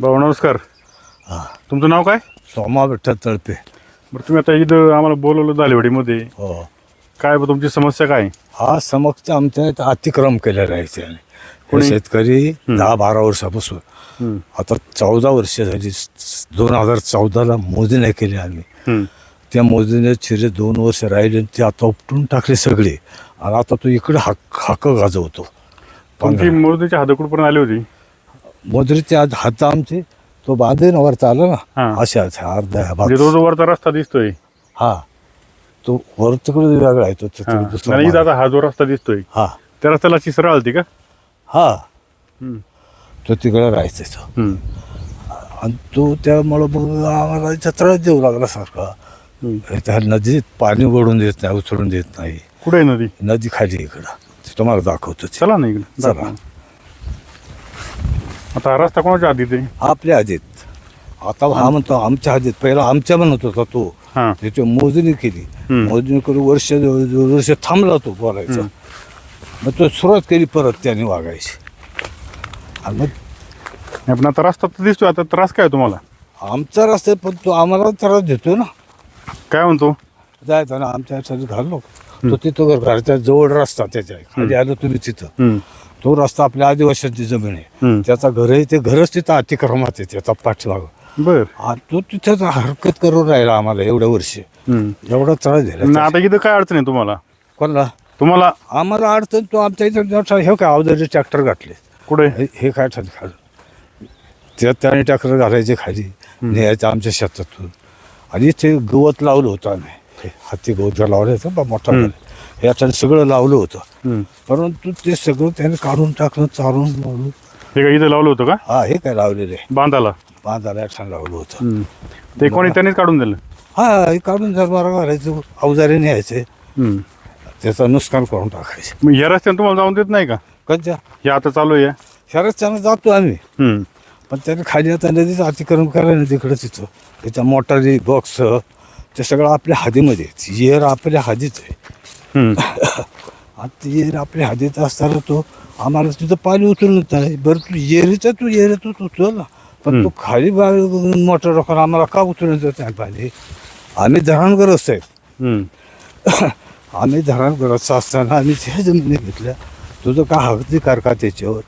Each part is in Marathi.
भाऊ नमस्कार. हा. तुमचं नाव काय? सोमा विठ्ठल तळपे. बरं तुम्ही आता इथं आम्हाला बोलवलं दालेवाडीमध्ये. हो. काय बा तुमची समस्या काय? हा समक्ष आमच्या इथं अतिक्रम केले राहायचे कोणी? शेतकरी दहा बारा वर्षापासून. हम्म, आता चौदा वर्ष झाली दोन हजार चौदाला मोजण्या केल्या आम्ही. हम्म. त्या मोजण्या चिरे दोन वर्ष राहिले आणि ते आता उपटून टाकले सगळे. आणि आता तो इकडे हक्क हक्क गाजवतो. तुमची मोर्दीच्या हादकुडपर्यंत आली होती. मोजरीचे आज हात आमचे तो बांधेन वर चालला ना. हा. अशा अर्धा म्हणजे भाग. रोज वरचा रस्ता दिसतोय. हा. तो वर तिकडे वेगळा आहे तो हा. तिकडे दुसरा आणि इथं मार्ग. आता हा जो रस्ता दिसतोय हा. त्या रस्त्याला चिसरा आलती का? हा. हम्म, तो तिकडे राहायचा तो. हम्म, आणि तो त्यामुळं मग आम्हाला इथं त्रास देऊ लागला सारखा. हम्म. त्या नदीत पाणी ओढून देत नाही उचलून देत नाही. कुठे आहे नदी? नदी खाली इकडं. ते तुम्हाला दाखवतो ते. चला ना इकडे. चला. दाखवा. आता हा रस्ता कोणाच्या आधी ते आपल्या हद्दीत आता हा म्हणतो आमच्या हद्दीत पहिला आमच्या म्हणत होता तो. हा. त्याची मोजणी केली. मोजणी करून वर्ष वर्ष थांबला तो बोलायचा. मग तो सुरुवात केली परत त्याने वागायची. आणि मग नाही, पण आता रस्ता तर दिसतोय. आता त्रास काय तुम्हाला? आमचा रस्ता पण तो आम्हाला त्रास देतो ना. काय म्हणतो? जायचं ना आमच्या घाललो. तो तिथं घर- घरच्या जवळ रस्ता त्याच्याखाली आलो तुम्ही तिथं. हम्म, तो रस्ता आपल्या आदिवासींची जमीन आहे. त्याचा घर आहे ते घरच तिथं अतिक्रमात आहे त्याचा पाठीमाग बर. तो तिथं हरकत करून राहिला आम्हाला एवढ्या वर्षी. एवढा त्रास झाला आता इथं काय अडचण आहे तुम्हाला? कोणाला? तुम्हाला? आम्हाला अडचण तो आमच्या इथं हे काय अवधारी ट्रॅक्टर घातले. कुठे? हे- काय खाली खाली. त्या त्याने ट्रॅक्टर घालायचे खाली न्यायचं आमच्या शेतातून. आणि इथे गवत लावलं होतं आम्ही. हे हाती गवत लावलं होतं मोठा याच्याने सगळं लावलं होतं. परंतु ते सगळं त्याने काढून टाकलं चारून लावलं हे काय इथं लावलं होतं का? हा हे काय लावलेलं आहे. बांधाला? बांधाला याच्याने लावलं होतं. ते कोणी त्यांनीच काढून दिलं? हा हे काढून जर बरं घालायचं अवजारे न्यायचे. हम्म. त्याचं नुकसान करून टाकायचे. मग या रस्त्याने तुम्हाला जाऊन देत नाही का? कंच्या हे आता चालू आहे शहरात जातो आम्ही. हम्म. पण त्याने खाली आता नदीचं अतिक्रम करायला तिकडं तिथं त्याच्या मोटारी बॉक्स ते सगळं आपल्या हदीमध्ये. येर आपल्या हदीत आहे. हम्म. आणि ते येर आपल्या हदीत असताना तो आम्हाला तिथं पाणी उचलून आहे. बरं तू येरीचा तू येरीतून उचल ना पण तू खाली बा मोटर रोखून आम्हाला का उचलून देत नाही पाणी? आम्ही धरणग्रस्त आहे. हम्म. आम्ही धरणग्रस्त असताना आम्ही त्या जमिनी घेतल्या. तुझं का हक्ती कार का त्याच्यावर?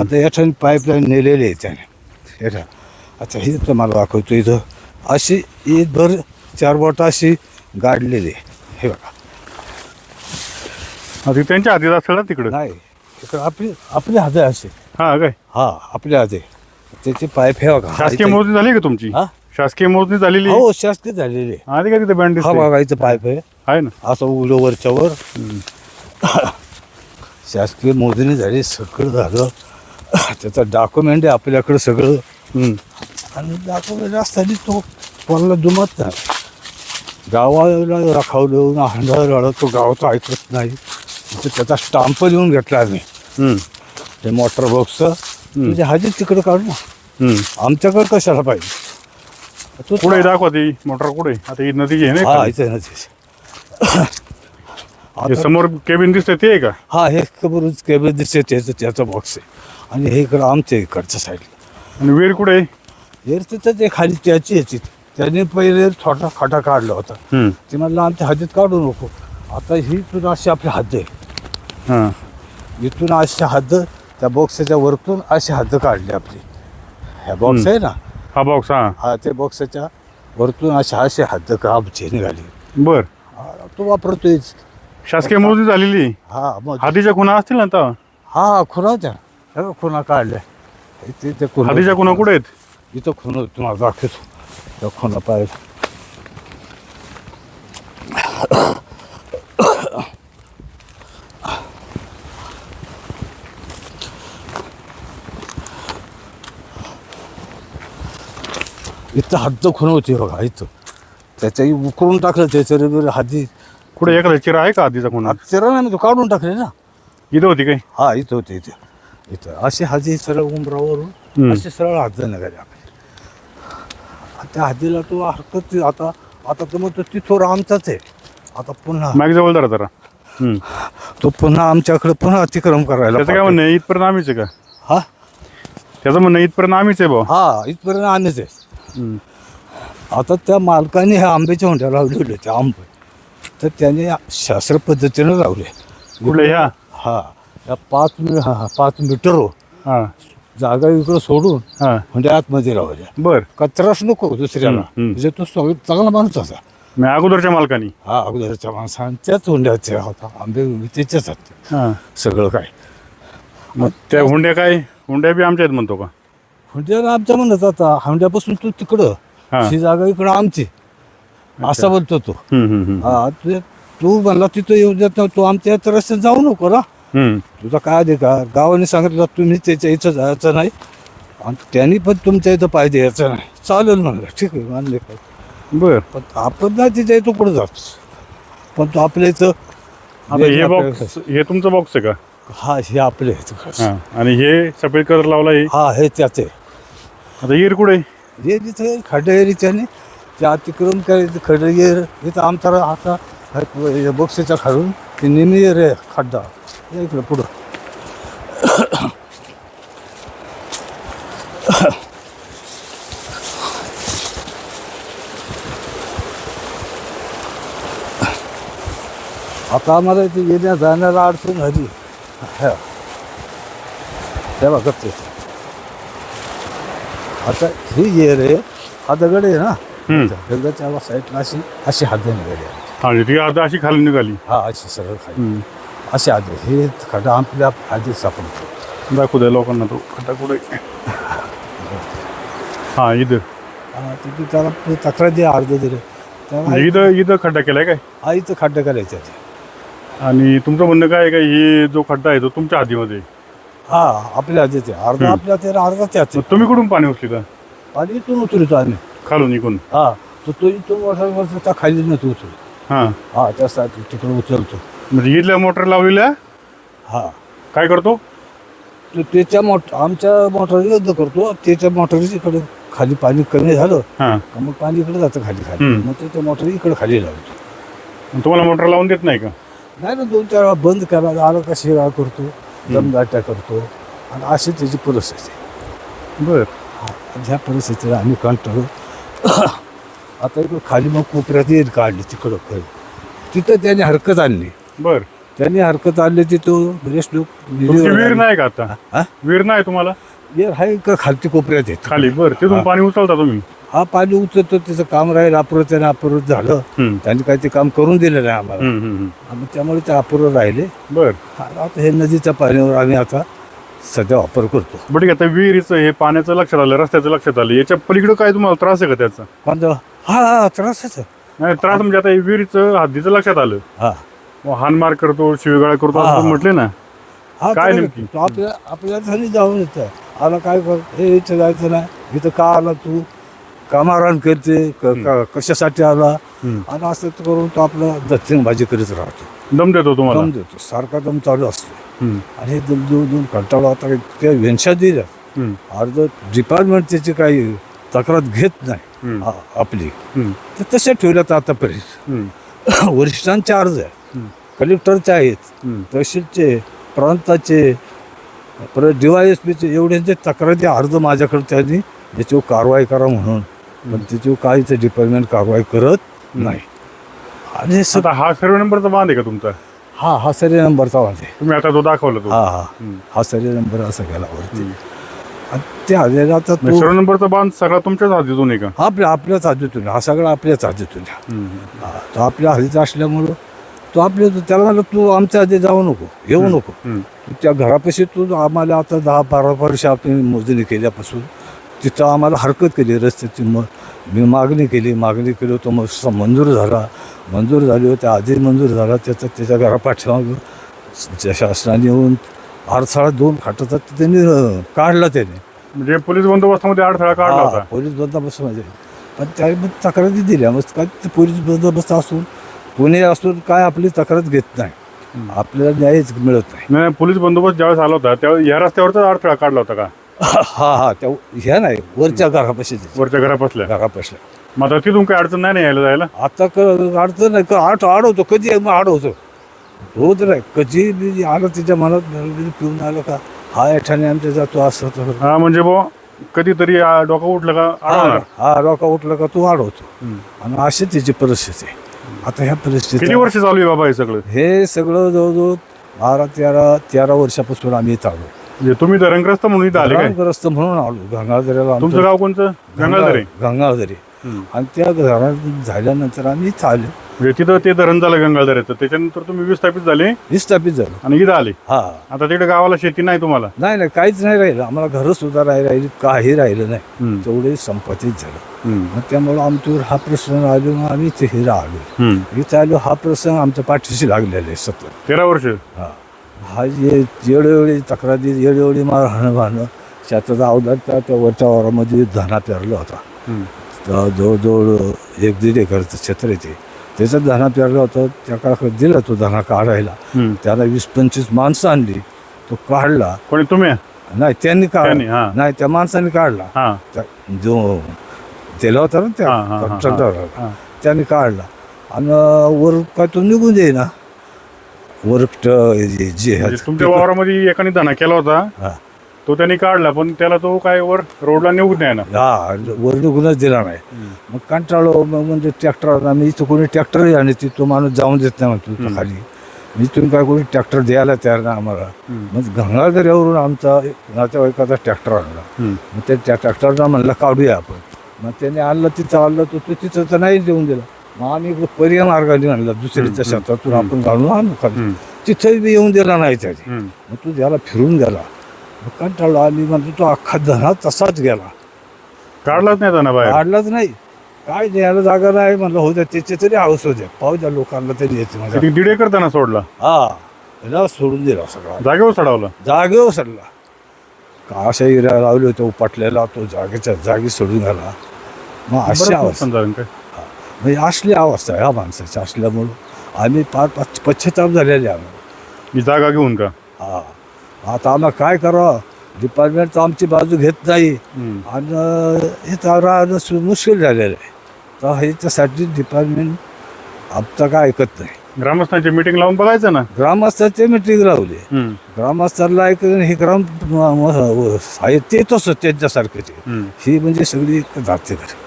आता याठ्याने पाईपलाईन नेलेली आहे त्याने. याठा आता हे तुम्हाला दाखवतो इथं. अशी भर चार बोट अशी गाडलेली आहे. हे बघा. आता ते त्यांच्या हातीत असेल ना तिकडं? नाही इकडं आपली आपली हात असे. हा काय? हा आपल्या हात त्याची पाईप हे बघा शासकीय मोजणी झाली का तुमची? हा? शासकीय मोजणी झालेली? हो शासकीय झालेली आधी का तिथे बँड हा बघा इथं पाईप आहे आहे ना. असं उघडं वरच्या वर. शासकीय मोजणी झाली सगळं झालं. त्याचं डॉक्युमेंट आहे आपल्याकडं सगळं. हम्म. आणि डॉक्युमेंट असताना तो कोणाला दुमत नाही. गावाला राखावलं हांडाळ तो गावाचं ऐकत नाही. तर त्याचा स्टाम्प लिहून घेतला आम्ही. ते मोटर बॉक्स तुझे हाजी तिकडे काढू ना. आमच्याकडे कशाला पाहिजे? तो कुठे दाखवा ती मोटर कुठे? आता ही नदी आहे हा ना इथे ना हे समोर केबिन दिसतंय ते आहे का? हा हे खबर केबल दिसते त्याचं त्याचा बॉक्स आहे. आणि हे इकडं आमच्या इकडच्या साईडला आणि विहीर कुठे आहे? हेर तिथं ते खाली त्याची याची त्याने पहिले छोटा खटा काढला होता. हम्म. ते म्हणलं आमच्या हद्दीत काढू नको. आता ही तुला अशी आपली हद्द आहे. हा. इथून अशी हद्द त्या बॉक्सच्या वरतून अशी हद्द काढली आपली. ह्या बॉक्स आहे ना? हा बॉक्स हा. हा ते बॉक्सच्या वरतून अशी अशी हद्द का आमची निघाली. बर. हा, तो वापरतोय शासकीय मोजणी झालेली? हा मग हातीच्या खुणा असतील ना आता? हा हा खुना त्या हे बघ, खुना काढल्या. इथे ते खुना हातीच्या खुणा कुठे आहेत? इथं खुना तुम्हाला दाखवतो. त्या खुना पाहिजे इथं हद्द खुण होती बघा इथं त्याच्या उकरून टाकलं त्याच्या हाती कुठे एखादा चिरा आहे का हातीचा खुणा चिरा नाही तो काढून टाकले ना इथं होती काय हा इथं होते इथं इथं अशी हाजी सरळ उंबरावरून हम्म. अशी सरळ हात निघाले आपले त्या हाजीला तो हरकत आता आता तर मग तो तिथोर आमचाच आहे आता पुन्हा मॅग जवळ जरा जरा. तो पुन्हा आमच्याकडे पुन्हा अतिक्रम करायला त्याचं काय. म्हणणं इथपर्यंत आम्हीच आहे का हा त्याचं म्हणणं इथपर्यंत आम्हीच आहे भाऊ हा इथपर्यंत आम्हीच आहे. आता त्या मालकाने ह्या आंब्याच्या हुंड्या लावले होते ते आंबे. तर त्याने शास्त्र पद्धतीनं लावले. कुठल्या ह्या? हा या पाच मी हा हा, पाच मीटर हा. जागा इकडं सोडून हा. म्हणजे आतमध्ये लावल्या. बर. कचराच नको दुसऱ्याला. हम्म, हम्म. म्हणजे तो सगळं चांगला माणूस होता. मी अगोदरच्या मालकानी? हा अगोदरच्या माणसांच्याच हुंड्याचे होता. आंबे त्याच्याच हा. सगळं काय. मग त्या हुंड्या काय? हुंड्या बी आमच्या आहेत म्हणतो का? हुंड्याला आमच्या म्हणत आता हुंड्यापासून तू तिकडं हा. ही जागा इकडं आमची. असा बोलतो तो हम्म, हम्म, हम्म. हा तू तू म्हणला तिथं येऊ देत नाही तू आमच्या यात रस्त्यात जाऊ नको ना हम्म. तुझा काय अधिकार? गावाने सांगितलं तुम्ही त्याच्या इथं जायचं नाही आणि त्यांनी पण तुमच्या इथं पाय द्यायचं नाही. चालेल म्हणलं ठीक आहे मानले काय बर. पण आपण नाही तिच्या इथं पुढे जातो. पण तो आपल्या इथं आता हे बॉक्स हे तुमचं बॉक्स आहे का? हा हे आपले आहेत हा. आणि हे सफेद कलर लावला हे हा हे त्याचे आता येर कुठे हे तिथं खड्डेरीच्याने त्या अतिक्रम करायचं येर. इथं आमचा आता बक्षीचा खाडून ते नेहमी रे खड्डा. हे इकडं पुढं. आता आम्हाला इथे येण्या जाण्याला अडचण झाली हा. हे बघा ते आता ही ये रे हा दगड आहे ना हम्म. दगडाच्या साईडला अशी अशी हात निघाली हा ती आता अशी खाली निघाली. हा अशी सरळ खाली. हम्म. असे हात हे खड्डा आपल्या आधी सापडतो दाखवू द्या लोकांना तो खड्डा कुठे. हा इथं. हा, तिथे त्याला ते तक्रार द्या अर्ध दिले त्याला म्हणजे इथं इथं खड्डा केलाय काय? आईचं खड्डा करायचं आणि तुमचं म्हणणं काय आहे का ही जो खड्डा आहे तो तुमच्या हातीमध्ये आहे. हा आपल्या आहे. अर्धा आपल्या ते अर्धा त्याच मग तुम्ही कुठून पाणी उचली का पाणी इथून उतरतो आम्ही. खालून इकून हा तर तो इथून मोठा वर्ष त्या खाली नव्हतो उतरू हा. हा त्यासाठी तिकडे उचलतो म्हणजे इथल्या मोटर लावलेल्या? हा. काय करतो? त्याच्या मोट आमच्या मोटर युद्ध करतो. त्याच्या मोटरीकडे खाली पाणी कमी झालं. हा. का मग पाणी इकडे जातं खाली खाली. हम्म. मग त्याच्या मोटर इकडे खाली लावतो. मग तुम्हाला मोटर लावून देत नाही का? नाही ना दोन चार वेळा बंद करायला आलं का शिरा करतो. दमदाट्या करतो. आणि अशी त्याची परिस्थिती. बर. हा, ह्या परिस्थितीला आम्ही कंटाळू आता इकडं खाली मग कोपऱ्यात येईल काढली तिकडं खाली तिथं त्याने हरकत आणली. बर. त्यांनी हरकत आणली तिथं. बरेच लोक तुमची विहीर नाही का आता? हा? विहीर नाही तुम्हाला? विहीर आहे इकडं खालती कोपऱ्यात येत? खाली. बर. तिथून पाणी उचलता तुम्ही? हा पाणी उचलतो त्याचं काम राहील अपुरं त्याने अपुरं झालं. हम्म. त्यांनी काही ते काम करून दिलं नाही आम्हाला. हम्म, हम्म, हम्म. आम्ही त्यामुळे ते अपुरं राहिले. बर. आता हे नदीच्या पाण्यावर आम्ही आता सध्या वापर करतो. आहे. आता विहिरीचं हे पाण्याचं लक्षात आलं रस्त्याचं लक्षात आलं. याच्या पलीकडं काय तुम्हाला त्रास आहे का त्याचा? पण हा हा त्रासच आहे. नाही त्रास म्हणजे आता हे विहिरीचं हद्दीचं लक्षात आलं. हा. मग हानमार करतो शिवगाळा करतो असं हा. म्हटले ना. हा काय त्रास नेमकी? आहे. तो आपल्या आपल्या घरी जाऊन येतं आला काय कर हे इथं जायचं नाही. इथं का आला तू? कामारान करते क- क- कशासाठी आला. आणि असं करून तो आपला दक्षिण भाजी करीत राहतो. दम देतो तुम्हाला? दम देतो. सारखा दम चालू असतो. हम्म, आणि हे दम देऊन देऊन कंटाळा आता त्या वेनशा दिल्या. हम्म, अर्ध डिपार्टमेंट त्याची काही तक्रार घेत नाही हम्म. आ- आपली. हम्म, तर तशा ठेवल्यात आतापर्यंत हम्म, वरिष्ठांचे अर्ज आहे हम्म. कलेक्टरचे आहेत. हम्म. तहसीलचे प्रांताचे परत डी वाय एस पीचे एवढ्यांचे तक्रारी अर्ज माझ्याकडे त्यांनी याच्यावर कारवाई करा म्हणून पण त्याच्यावर काही ते डिपार्टमेंट कारवाई करत नाही. आणि हे आता हा सर्व नंबरचा बांध आहे का तुमचा? हा हा सरी नंबरचा वाटे तुम्ही आता तो दाखवला तो. हा हा. हा सरी नंबर असा गेला वरती. आणि ते आलेला आता म्हणजे तो सर्व नंबरचा बांध सगळा तुमच्याच हातीतून आहे का? आपल्या आपल्याच हातीतून हा सगळा आपल्याच हातीतून आहे. हा, तो आपल्या हातीत असल्यामुळं तो आपल्या त्याला म्हणलं तू आमच्या आधी जाऊ नको येऊ नको. हम्म. त्या घरापाशी तू आम्हाला आता दहा बारा वर्ष आपण मोजणी केल्यापासून तिथं आम्हाला हरकत केली रस्त्याची म मी मागणी केली मागणी केली होतं मग मंजूर झाला. मंजूर झाली होती आधी मंजूर झाला. त्याचा त्याच्या घरापाठीमागं शासनाने येऊन अडथळा दोन खाटाचा त्यांनी काढला त्याने. म्हणजे पोलीस बंदोबस्तामध्ये अडथळा काढला होता. पोलीस बंदोबस्त म्हणजे. पण त्या तक्रारी दिल्या मग काय ते पोलीस बंदोबस्त असून पुणे असून काय आपली तक्रार घेत नाही. आपल्याला न्यायच मिळत नाही नाही पोलीस बंदोबस्त ज्यावेळेस आला होता त्यावेळेस या रस्त्यावरचा अडथळा काढला होता का? हा हा त्या ह्या नाही वरच्या घरापाशी. वरच्या घरापासल्या? घरापासल्या. मग आता तिथून काही अडचण नाही ना यायला जायला? आता क अडचण नाही का आठ आडवतो कधी मग आडवतो रोज नाही कधी बी आलं तिच्या मनात बी पिऊन आलं का? हा एठाने आमच्या जातो असं तर हा म्हणजे बुवा कधीतरी आ, डोकं उठलं का अडवणार हा रोका उठला का तू हम्म. आणि अशी त्याची परिस्थिती आहे. आता ह्या किती परिस्थिती वर्ष चालू आहे बाबा हे सगळं? हे सगळं जवळजवळ बारा तेरा तेरा वर्षापासून आम्ही इथं आलो. म्हणजे तुम्ही धरणग्रस्त म्हणून इथं आले काय? ग्रस्त म्हणून आलो. गंगाधरीला आमचं- तुमचं गाव कोणतं? गंगाधरे गंगाधरी. आणि त्या घरात झाल्यानंतर आम्ही इथं आलो. म्हणजे तिथं ते धरण झालं गंगाधरेचं त्याच्यानंतर तुम्ही विस्थापित झाले? विस्थापित झालो. आणि इथं आले? हा. आता तिकडे गावाला शेती नाही तुम्हाला? नाही नाही काहीच नाही राहिलं. आम्हाला घरं सुद्धा नाही राहिली काही राहिलं नाही. हम्म. तेवढे संपत्तीच झालं. हम्म. मग त्यामुळं आमच्यावर हा प्रश्न आलो मग आम्ही इथे हिरा आलो हम्म. इथं आलो हा प्रसंग आमच्या पाठीशी लागलेला आहे सतत. तेरा वर्ष? हा. हा जे येळोवेळी तक्रारी येळोवेळी मारहाणं भाणं शेताचा अवधार त्या त्या वरच्या वावरामध्ये धना पेरला होता. तर जवळजवळ एक दीड एकरचं क्षेत्र आहे ते. त्याच्यात धना पेरला होता त्या काळात दिला तो धना काढायला. त्याला वीस पंचवीस माणसं आणली तो काढला. कोणी तुम्ही? नाही त्यांनी. काढला. नाही त्या माणसाने काढला. हा. जो दिला होता ना त्या. त्याने काढला. आणि वर काय तो निघून दे ना वर ट- जे म्हणजे तुमच्या वावरामध्ये एकाने धना केला होता. हा. तो त्यांनी काढला पण त्याला तो काय वर रोडला निघून नाही ना हा वर निघूनच दिला नाही. मग कंटाळलो मग म्हणजे ट्रॅक्टर आम्ही इथं कोणी ट्रॅक्टर आणि ती तो माणूस जाऊन देत नाही म्हणतो खाली. इथून काय कोणी ट्रॅक्टर द्यायला तयार नाही आम्हाला. मग गंगाधऱ्यावरून आमचा एक नातेवाईकाचा ट्रॅक्टर आणला. मग ते त्या ट्रॅक्टरला म्हणलं काढूया आपण. मग त्याने आणलं तिथं आणलं तर तो तिथं तर नाही देऊन दिला. मग आम्ही पर्याय मार्गाने आणला दुसरीच्या शेतातून आपण घालून आणू खाली. तिथंही बी येऊन दिला नाही त्याने. मग तू त्याला फिरून गेला. मग कंटाळलो आम्ही म्हणतो तो अख्खा धना तसाच गेला. काढलाच नाही धना बाहेर. काढलाच नाही. काय द्यायला जागा नाही म्हणलं होत्या त्याचे तरी हाऊस होते पाहू द्या लोकांना तरी येते माझ्या किती दीड एकर धना सोडला. हा त्याला सोडून दिला सगळा. जागेवर चढवला जागेवर सडला. का अशा इरा लावले होते उपटलेला तो जागेच्या जागी सोडून गेला. मग अशी अवस्था. झालं काय? म्हणजे असली अवस्था आहे ह्या माणसाची असल्यामुळं आम्ही पार पाच पश्चाताप झालेले आम्ही. ही जागा घेऊन का? हा. आता आम्हाला काय करावं? डिपार्टमेंट तर आमची बाजू घेत नाही. हम्म. आणि हे तर राहणं सु- मुश्किल झालेलं आहे. तर ह्याच्यासाठी डिपार्टमेंट आमचं काय ऐकत नाही. ग्रामस्थांची मीटिंग लावून बघायचं ना? ग्रामस्थांचे मिटिंग लावली. हम्म. ग्रामस्थांना ऐकून हे ग्राम म- म- आहे ते तसं त्यांच्यासारखं ते. हम्म. ही म्हणजे सगळी जाते घरी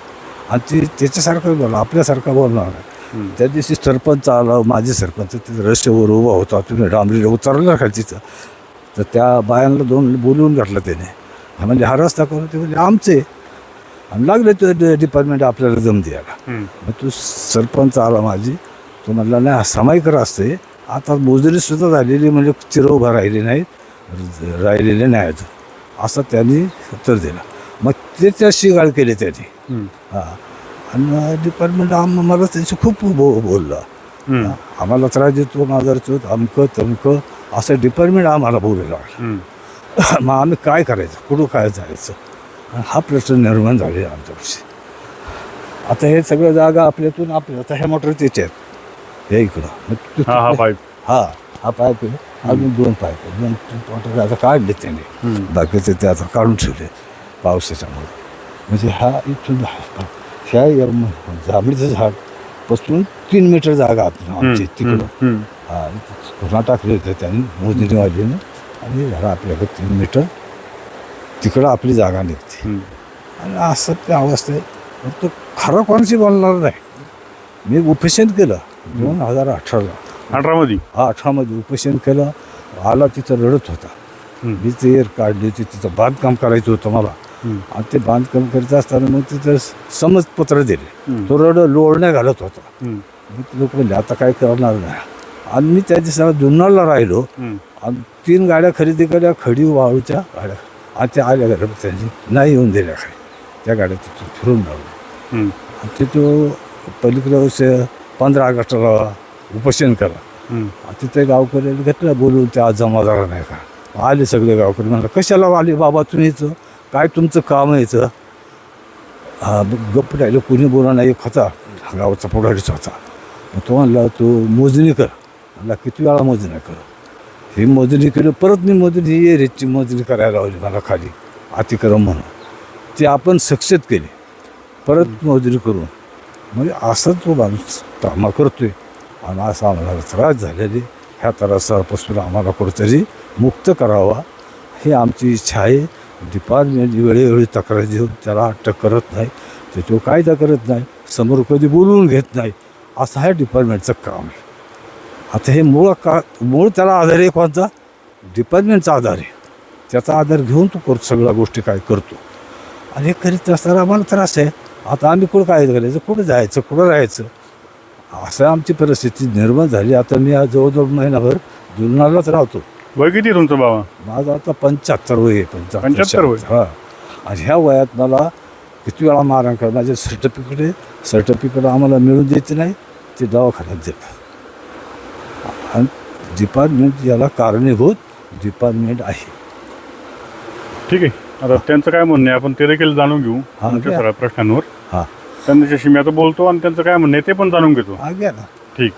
आणि ती त्याच्यासारखं बोल आपल्यासारखं बोलणार. नाही. त्या दिवशी सरपंच आला माझे सरपंच तिथे रस्त्यावर उभा होता तुम्ही डांबरीला उतरला का तिथं. तर त्या बायांना दोन बोलवून घातलं त्याने. म्हणजे हा रस्ता करून ते म्हणजे आमचे. आणि लागले ते डिपार्टमेंट आपल्याला जम द्यायला. मग तू सरपंच आला माझी तो म्हणला नाही हा सामायिक असते आता मोजरी सुद्धा झालेली म्हणजे चिर उभा राहिली नाहीत. राहिलेले नाही अजून. असं त्यांनी उत्तर दिलं. मग ते त्या शिगाळ केले त्यांनी. हा. आणि डिपार्टमेंट आम मला त्यांचं खूप बो बोललं. आम्हाला त्रास देतो माजरतो अमकं तमकं असं डिपार्टमेंट आम्हाला बोलायला लागलं. मग आम्ही काय करायचं? कुठं काय जायचं? हा प्रश्न निर्माण झालेला आमच्यापाशी आता हे सगळं जागा आपल्यातून आपल्या आता ह्या मोटर त्याच्या आहेत. हे इकडं. हा हा पाईप हा हा आहे अजून दोन पाईप दोन मोटर आता काढले त्याने. बाकीचे ते आता काढून ठेवले पावसाच्यामुळे. म्हणजे हा इथून हा- ह्या म- जांभळीचं झाडपासून तीन मीटर जागा. आमची तिकडं. हा पुन्हा टाकले होते त्यांनी मोजणीवालीनं आणि झाडं आपल्याकडे तीन मीटर तिकडं आपली जागा निघते. आणि असं ते अवस्था आहे पण तो खरं कोणाशी बोलणार नाही मी उपेशन केलं दोन हजार अठराला अठरा मध्ये हा अठरामध्ये उपोषण केलं आला तिथं रडत होता. मी ते एर काढली होती तिथं बांधकाम करायचं होतं मला. आणि ते बांधकाम करत असताना मग तिथं समजपत्र दिले. तो रड लोळण्या घालत होता. मग लोक म्हणले आता काय करणार नाही. आणि मी त्या दिवसाला जुन्नरला राहिलो. आणि तीन गाड्या खरेदी केल्या खडी वाळूच्या गाड्या. आणि त्या आल्या घरात त्यांनी. नाही येऊन दिल्या काय त्या गाड्या तिथून फिरून लावल्या हम्म. आणि तिथं पलीकडे वर्ष पंधरा ऑगस्टला उपोषण. आणि तिथे गावकरी घेतलं बोलून ते आज जमा झाला नाही का. आले सगळे गावकरी. म्हणलं कशाला आले बाबा तुम्ही इथं? काय तुमचं काम आहे गप्प राहिलं कोणी बोला नाही एक हा गावाचा पुढारीच होता. मग तो म्हणला तू मोजणी कर. मला किती वेळा मोजणी कर? ही मोजणी केली परत मी मोजणी ही एरियाची मोजणी करायला लावली मला खाली अतिक्रम म्हणून. ती आपण सक्सेस केली. परत मोजणी करून म्हणजे असं तो माणूस कामा करतोय. आणि असा आम्हाला त्रास झालेली. ह्या त्रासापासून आम्हाला कुठंतरी मुक्त करावा. ही आमची इच्छा आहे. डिपार्टमेंट वेळोवेळी तक्रार देऊन त्याला अटक करत नाही त्याच्यावर कायदा करत नाही समोर कधी बोलवून घेत नाही असं आहे डिपार्टमेंटचं काम आहे. आता हे मूळ का मूळ त्याला आधार आहे कोणता? डिपार्टमेंटचा आधार आहे. त्याचा आधार घेऊन तो करतो सगळ्या गोष्टी काय करतो. आणि हे करीत असताना आम्हाला त्रास आहे. आता आम्ही कुठं काय करायचं? कुठं जायचं? कुठं राहायचं? असं आमची परिस्थिती निर्माण झाली. आता मी आज जवळजवळ महिनाभर जुलनालाच राहतो. वय किती तुमचं बाबा? माझं आता पंच्याहत्तर वय आहे 75 वय? हा. आणि ह्या वयात मला किती वेळा मारण कर माझे सर्टिफिकेट आहे. सर्टिफिकेट आम्हाला मिळून द्यायचे नाही ते दवाखान्यात देतात. आणि डिपार्टमेंट याला कारणीभूत डिपार्टमेंट आहे. ठीक आहे. आता त्यांचं काय म्हणणं आहे? आपण ते देखील जाणून घेऊ हा, तुमच्या. सगळ्या प्रश्नांवर. हां. त्यांच्याशी मी आता बोलतो आणि त्यांचं काय म्हणणं आहे ते पण जाणून घेतो. हा घ्या ना. ठीक.